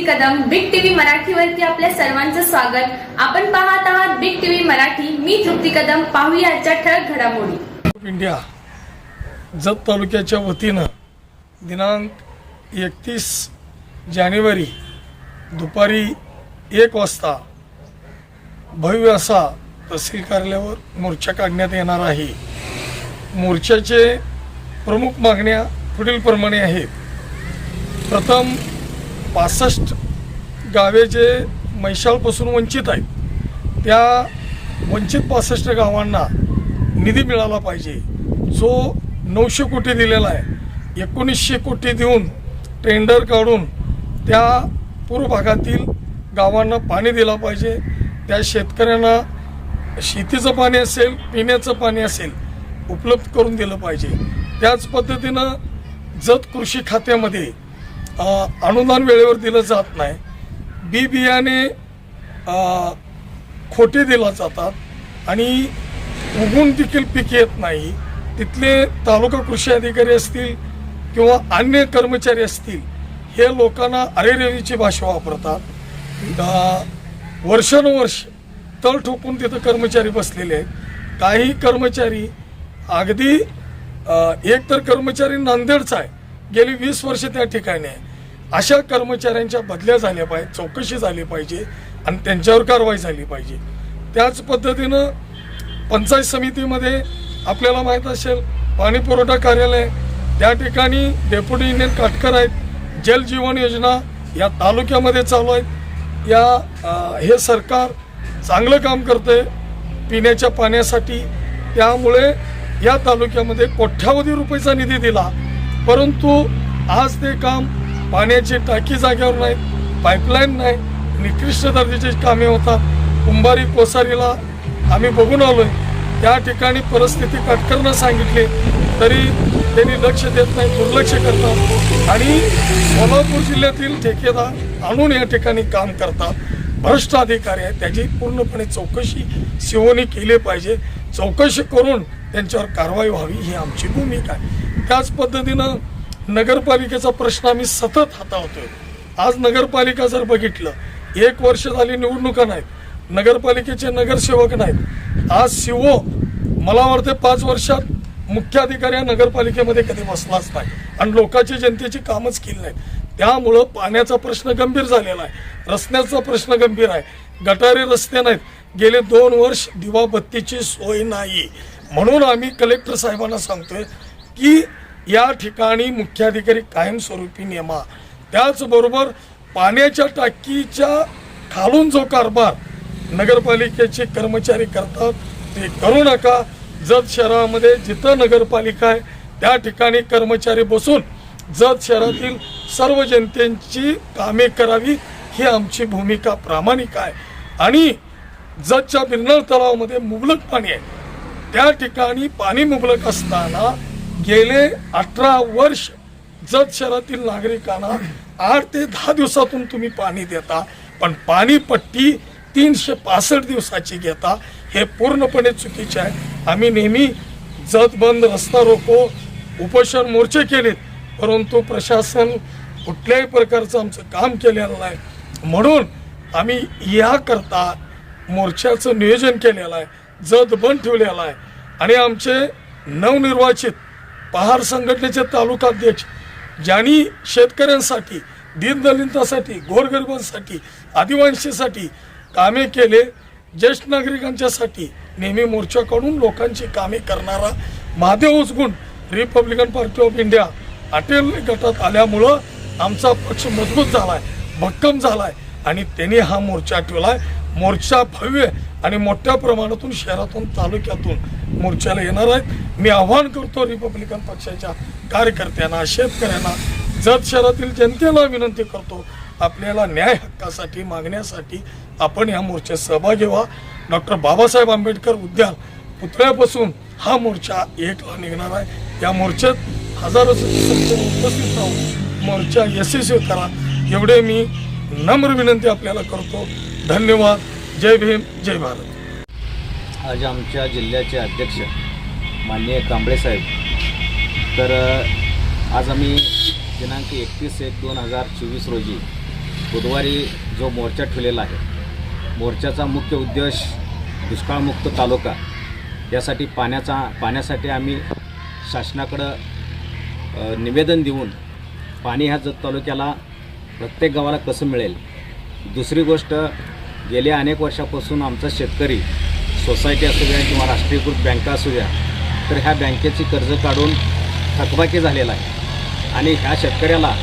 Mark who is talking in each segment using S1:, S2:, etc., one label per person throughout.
S1: तृप्ती Kadam big TV मराठीवरती आपल्या सर्वांचं स्वागत. आपण पाहत आहात बिग टीव्ही मराठी. मी तृप्ती कदम. पाहूया आजच्या ठळक घडामोडी.
S2: इंडिया जत तालुक्याच्या वतीनं दिनांक एकतीस जानेवारी दुपारी एक वाजता भव्य असा तहसील कार्यालयावर मोर्चा काढण्यात येणार आहे. मोर्चाचे प्रमुख मागण्या पुढीलप्रमाणे आहेत. प्रथम पासष्ट गावे जे मैशाळपासून वंचित आहेत त्या वंचित पासष्ट गावांना निधी मिळाला पाहिजे. जो नऊशे कोटी दिलेला आहे एकोणीसशे कोटी देऊन टेंडर काढून त्या पूर्व भागातील गावांना पाणी दिलं पाहिजे. त्या शेतकऱ्यांना शेतीचं पाणी असेल पिण्याचं पाणी असेल उपलब्ध करून दिलं पाहिजे. त्याच पद्धतीनं जत कृषी खात्यामध्ये अनुदान वेळेवर दिलं जात नाही. बी बियाणे खोटे दिला जातात आणि उगून देखील पीक येत नाही. तिथले तालुका कृषी अधिकारी असतील किंवा अन्य कर्मचारी असतील हे लोकांना अरेरेवीची भाषा वापरतात. वर्षानुवर्ष तळ ठोकून तिथं कर्मचारी बसलेले आहेत. काही कर्मचारी अगदी एक तर कर्मचारी नांदेडचा आहे. गेली वीस वर्ष त्या ठिकाणी आहे. अशा कर्मचाऱ्यांच्या बदल्या झाल्या पाहिजे चौकशी झाली पाहिजे आणि त्यांच्यावर कारवाई झाली पाहिजे. त्याच पद्धतीनं पंचायत समितीमध्ये आपल्याला माहीत असेल पाणी पुरवठा कार्यालय त्या ठिकाणी डेप्युटी इंजिनियर काटकर आहेत जल जीवन योजना या तालुक्यामध्ये चालू आहेत. या हे सरकार चांगलं काम करतंय पिण्याच्या पाण्यासाठी. त्यामुळे या तालुक्यामध्ये कोट्यावधी रुपयेचा निधी दिला. परंतु आज ते काम पाण्याची टाकी जागेवर नाहीत पाईपलाईन नाही निकृष्ट दर्जाची कामे होतात. कुंभारी कोसारीला आम्ही बघून आलो आहे त्या ठिकाणी परिस्थिती कटकरणं सांगितली तरी त्यांनी लक्ष देत नाही दुर्लक्ष करतात. आणि सोलापूर जिल्ह्यातील ठेकेदार आणून या ठिकाणी काम करतात. भ्रष्ट अधिकारी आहेत त्याची पूर्णपणे चौकशी सिओनी केली पाहिजे. चौकशी करून त्यांच्यावर कारवाई व्हावी ही आमची भूमिका आहे. त्याच पद्धतीनं नगरपालिकेचा प्रश्न आम्ही सतत हाताळतोय. आज नगरपालिका जर बघितलं एक वर्ष झाली निवडणुका नाहीत नगरपालिकेचे नगरसेवक नाहीत. आज शिवो मला वाटते पाच वर्षात मुख्याधिकारी या नगरपालिकेमध्ये कधी बसलाच नाही. आणि लोकांची जनतेची कामच केली नाहीत. त्यामुळं पाण्याचा प्रश्न गंभीर झालेला आहे. रस्त्याचा प्रश्न गंभीर आहे. गटारी रस्ते नाहीत. गेले दोन वर्ष दिवाबत्तीची सोय नाही. म्हणून आम्ही कलेक्टर साहेबांना सांगतोय की या ठिकाणी मुख्याधिकारी कायमस्वरूपी नेमा. त्याचबरोबर पाण्याच्या टाकीच्या खालून जो कारभार नगरपालिकेचे कर्मचारी करतात ते करू नका. जत शहरामध्ये जिथं नगरपालिका आहे त्या ठिकाणी कर्मचारी बसून जत शहरातील सर्व जनतेची कामे करावी ही आमची भूमिका प्रामाणिक आहे. आणि जतच्या बिरनळ तलावामध्ये मुबलक पाणी आहे त्या ठिकाणी पाणी मुबलक असताना गेले अठरा वर्ष जत शहरातील नागरिकांना आठ ते दहा दिवसातून तुम्ही पाणी देता पण पाणीपट्टी तीनशे पासष्ट दिवसाची घेता हे पूर्णपणे चुकीचे आहे. आम्ही नेहमी जत बंद रस्ता रोको उपोषण मोर्चे केलेत परंतु प्रशासन कुठल्याही प्रकारचं आमचं काम केलेलं नाही. म्हणून आम्ही याकरता मोर्चाचं नियोजन केलेलं आहे जत बंद ठेवलेलं आहे. आणि आमचे नवनिर्वाचित पहार संघटनेचे तालुकाध्यक्ष ज्यांनी शेतकऱ्यांसाठी दीनदलितांसाठी गोरगरिबांसाठी आदिवासीसाठी कामे केले ज्येष्ठ नागरिकांच्यासाठी नेहमी मोर्चाकडून लोकांची कामे करणारा Mahadev Uchgun Republican party of India अटेल गटात आल्यामुळं आमचा पक्ष मजबूत झाला आहे भक्कम झाला आहे आणि त्यांनी हा मोर्चा ठेवला आहे मोर्चा भव्य आणि मोठ्या प्रमाणातून शहरातून तालुक्यातून मोर्चाला येणार आहेत. मी आवाहन करतो रिपब्लिकन पक्षाच्या कार्यकर्त्यांना शेतकऱ्यांना जत शहरातील जनतेला विनंती करतो आपल्याला न्याय हक्कासाठी मागण्यासाठी आपण या मोर्चात सहभागी व्हा. डॉक्टर बाबासाहेब आंबेडकर उद्यान पुतळ्यापासून हा मोर्चा एकला निघणार आहे. या मोर्चात हजारो उपस्थित राहून मोर्चा यशस्वी करा. एवढे मी नम्र विनंती आपल्याला करतो. धन्यवाद. जय भीम जय भारत.
S3: आज आमच्या जिल्ह्याचे अध्यक्ष माननीय कांबळे साहेब. तर आज आम्ही दिनांक एकतीस एक दोन हजार चोवीस रोजी बुधवारी जो मोर्चा ठेवलेला आहे मोर्चाचा मुख्य उद्देश दुष्काळमुक्त तालुका यासाठी पाण्याचा पाण्यासाठी आम्ही शासनाकडं निवेदन देऊन पाणी ह्या जत तालुक्याला प्रत्येक गावाला कसं मिळेल? दुसरी गोष्ट गेल्या अनेक वर्षापासून आमचा शेतकरी सोसायटी असू द्या किंवा राष्ट्रीयकृत बँका असू द्या तर ह्या बँकेची कर्ज काढून थकबाकी झालेला आहे. आणि ह्या शेतकऱ्याला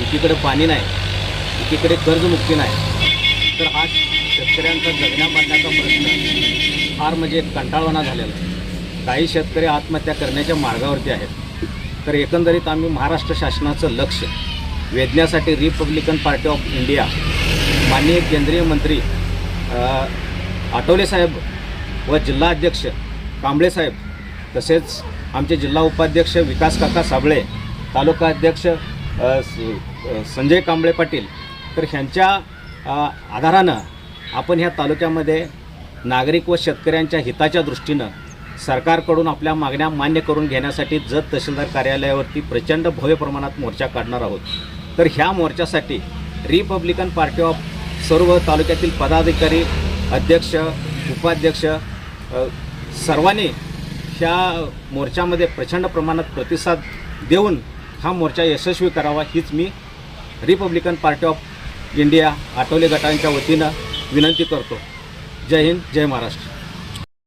S3: एकीकडे पाणी नाही एकीकडे कर्जमुक्ती नाही तर हा शेतकऱ्यांचा जगण्या मारण्याचा प्रश्न फार म्हणजे कंटाळवाणा झालेला आहे. काही शेतकरी आत्महत्या करण्याच्या मार्गावरती आहेत. तर एकंदरीत आम्ही महाराष्ट्र शासनाचं लक्ष वेधण्यासाठी रिपब्लिकन पार्टी ऑफ इंडिया माननीय केंद्रीय मंत्री आठवले साहेब व जिल्हा अध्यक्ष कांबळे साहेब तसेच आमचे जिल्हा उपाध्यक्ष विकास काका साबळे तालुका अध्यक्ष संजय कांबळे पाटील तर ह्यांच्या आधारानं आपण ह्या तालुक्यामध्ये नागरिक व शेतकऱ्यांच्या हिताच्या दृष्टीनं सरकारकडून आपल्या मागण्या मान्य करून घेण्यासाठी जत तहसीलदार कार्यालयावरती प्रचंड भव्य प्रमाणात मोर्चा काढणार आहोत. तर ह्या मोर्चासाठी रिपब्लिकन पार्टी ऑफ सर्व तालुक्यातील पदाधिकारी अध्यक्ष उपाध्यक्ष सर्वांनी ह्या मोर्चामध्ये प्रचंड प्रमाणात प्रतिसाद देऊन हा मोर्चा यशस्वी करावा हीच मी Republican party of India Athawale गटांच्या वतीनं विनंती करतो. जय हिंद जय महाराष्ट्र.